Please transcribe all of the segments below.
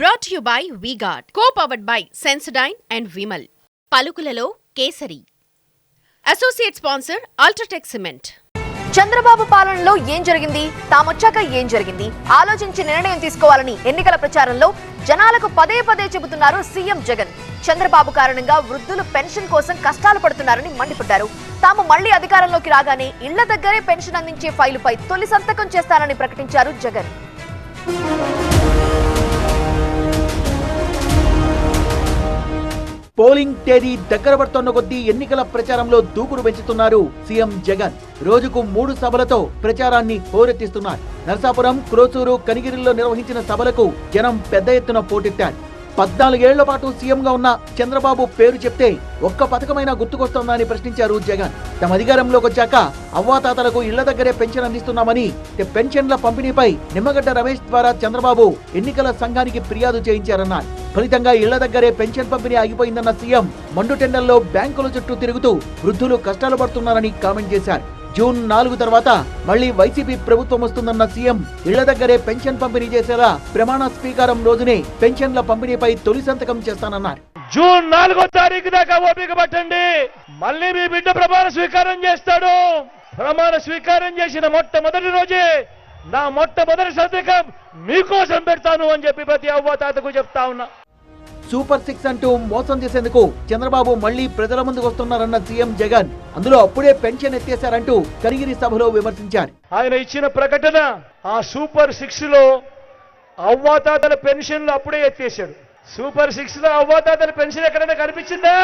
Brought you by VGuard co powered by Sensodyne and Vimal పలుకులలో kesari. Associate sponsor UltraTech cement Chandrababu పాలనలో ఏం జరిగింది? తామొచ్చాక ఏం జరిగింది? ఆలోచించి నిర్ణయం తీసుకోవాలని ఎన్నికల ప్రచారంలో జనాలకు పదే పదే చెబుతున్నారు సీఎం జగన్. చంద్రబాబు కారణంగా వృద్ధులు పెన్షన్ కోసం కష్టాలు పడుతున్నారని మండిపడ్డారు. తాము మళ్ళీ అధికారంలోకి రాగానే ఇళ్ళ దగ్గరే పెన్షన్ అందించే ఫైలుపై తొలి సంతకం చేస్తానని ప్రకటించారు జగన్. పోలింగ్ తేదీ దగ్గర పడుతున్న కొద్దీ ఎన్నికల ప్రచారంలో దూకుడు పెంచుతున్నారు సీఎం జగన్. రోజుకు మూడు సభలతో ప్రచారాన్ని హోరెత్తిస్తున్నారు. నరసాపురం క్రోసూరు కనిగిరిలో నిర్వహించిన సభలకు జనం పెద్ద ఎత్తున పోటెత్తారు. పద్నాలుగేళ్ళ పాటు సీఎంగా ఉన్న చంద్రబాబు పేరు చెప్తే ఒక్క పథకమైనా గుర్తుకొస్తోందని ప్రశ్నించారు జగన్. తమ అధికారంలోకి వచ్చాక అవ్వాతాతలకు ఇళ్ళ దగ్గరే పెన్షన్ అందిస్తున్నామని పెన్షన్ల పంపిణీపై నిమ్మగడ్డ రమేష్ ద్వారా చంద్రబాబు ఎన్నికల సంఘానికి ఫిర్యాదు చేయించారన్నారు. ఫలితంగా ఇళ్ళ దగ్గరే పెన్షన్ పంపిణీ ఆగిపోయిందన్న సీఎం మండుటెండల్లో బ్యాంకుల చుట్టూ తిరుగుతూ వృద్ధులు కష్టాలు పడుతున్నారని కామెంట్ చేశారు. జూన్ నాలుగు తర్వాత మళ్ళీ వైసీపీ ప్రభుత్వం వస్తుందన్న సీఎం ఇళ్ళ దగ్గరే పెన్షన్ పంపిణీ చేసేలా ప్రమాణ స్వీకారం రోజునే పెన్షన్ల పంపిణీపై తొలి సంతకం చేస్తానన్నారు. జూన్ నాలుగో తారీఖు దాకా ఓపిక పట్టండి. మళ్ళీ మీ బిడ్డ ప్రమాణ స్వీకారం చేస్తాడు. ప్రమాణ స్వీకారం చేసిన మొట్టమొదటి రోజే నా మొట్టమొదటి సంతకం మీకోసం పెడతాను అని చెప్పి ప్రతి అవ్వ తాతకు చెప్తా ఉన్నా. సూపర్ సిక్స్ అంటూ మోసం చేసేందుకు చంద్రబాబు మళ్ళీ ప్రజల ముందుకు వస్తున్నారన్న సీఎం జగన్. అందులో అప్పుడే పెన్షన్ ఎత్తేశారంటూ కరిగిరి సభలో విమర్శించారు. ఆయన ఇచ్చిన ప్రకటన ఆ సూపర్ సిక్స్లో అవ్వాతాతల పెన్షన్లు అప్పుడే ఎత్తేశాడు సూపర్ సిక్స్లో అవ్వాతాతల పెన్షన్ ఎక్కడైనా కనిపించిందా?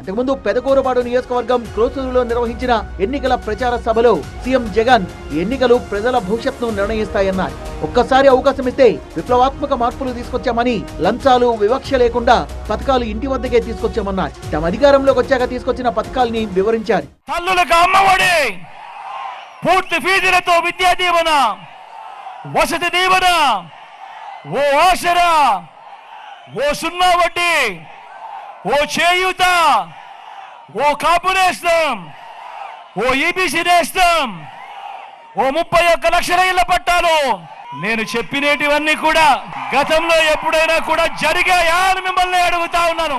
అంతకుముందు పెదకూరపాడు నియోజకవర్గం క్రోసూరులో నిర్వహించిన ఎన్నికల ప్రచార సభలో సీఎం జగన్ ఎన్నికలు ప్రజల భవిష్యత్తును నిర్ణయిస్తాయన్నారు. ఒక్కసారి అవకాశం ఇస్తే విప్లవాత్మక మార్పులు తీసుకొచ్చామని లంచాలు వివక్ష లేకుండా పథకాలు ఇంటి వద్దకే తీసుకొచ్చామన్నారు. తమ అధికారంలోకి వచ్చాక తీసుకొచ్చిన పథకాల్ని వివరించారు. పూర్తి ఫీజులతో విద్యా దీవెన వసతి దీవెన ఓ ఆసరా ఓ సున్నా వడ్డీ ఓ చేయూత ఓ కాపు నేస్తం ఓ ఈబీసీ నేస్తం ఓ ముప్పై ఒక్క లక్షల ఇళ్ళ పట్టాలు. నేను చెప్పినేటివన్నీ కూడా గతంలో ఎప్పుడైనా కూడా జరిగాయా అని మిమ్మల్ని అడుగుతా ఉన్నాను.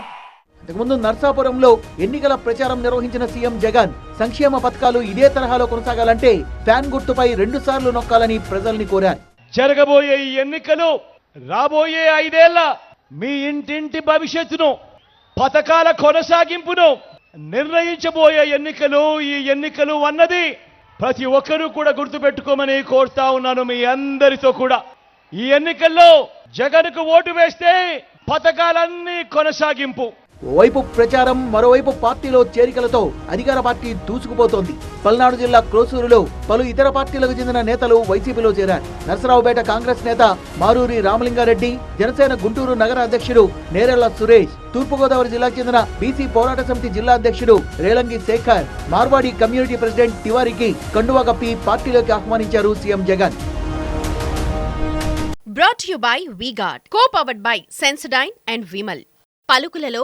అంతకుముందు నర్సాపురంలో ఎన్నికల ప్రచారం నిర్వహించిన సీఎం జగన్ సంక్షేమ పథకాలు ఇదే తరహాలో కొనసాగాలంటే ఫ్యాన్ గుర్తుపై రెండు సార్లు నొక్కాలని ప్రజల్ని కోరారు. జరగబోయే ఈ ఎన్నికలు రాబోయే ఐదేళ్ళ మీ ఇంటింటి భవిష్యత్తును పథకాల కొనసాగింపును నిర్ణయించబోయే ఎన్నికలు ఈ ఎన్నికలు అన్నది ప్రతి ఒక్కరూ కూడా గుర్తుపెట్టుకోమని కోరుతా ఉన్నాను మీ అందరితో కూడా. ఈ ఎన్నికల్లో జగన్కు ఓటు వేస్తే పథకాలన్నీ కొనసాగింపు. ఓవైపు ప్రచారం మరోవైపు పార్టీలో చేరికలతో అధికార పార్టీ దూసుకుపోతోంది. పల్నాడు జిల్లా క్రోసూరులో పలు ఇతర పార్టీలకు చెందిన నేతలు వైసీపీలో చేరారు. నరసరావుపేట కాంగ్రెస్ నేత మారూరి రామలింగారెడ్డి జనసేన గుంటూరు నగర అధ్యక్షుడు నేరెళ్ళ సురేష్ తూర్పుగోదావరి జిల్లాకు చెందిన బీసీ పోరాట సమితి జిల్లా అధ్యక్షుడు రేలంగి శేఖర్ మార్వాడి కమ్యూనిటీ ప్రెసిడెంట్ తివారికి కండువా కప్పి పార్టీలోకి ఆహ్వానించారు CM Jagan. Brought you by VGuard co powered by Sensodyne and Vimal పలుకులలో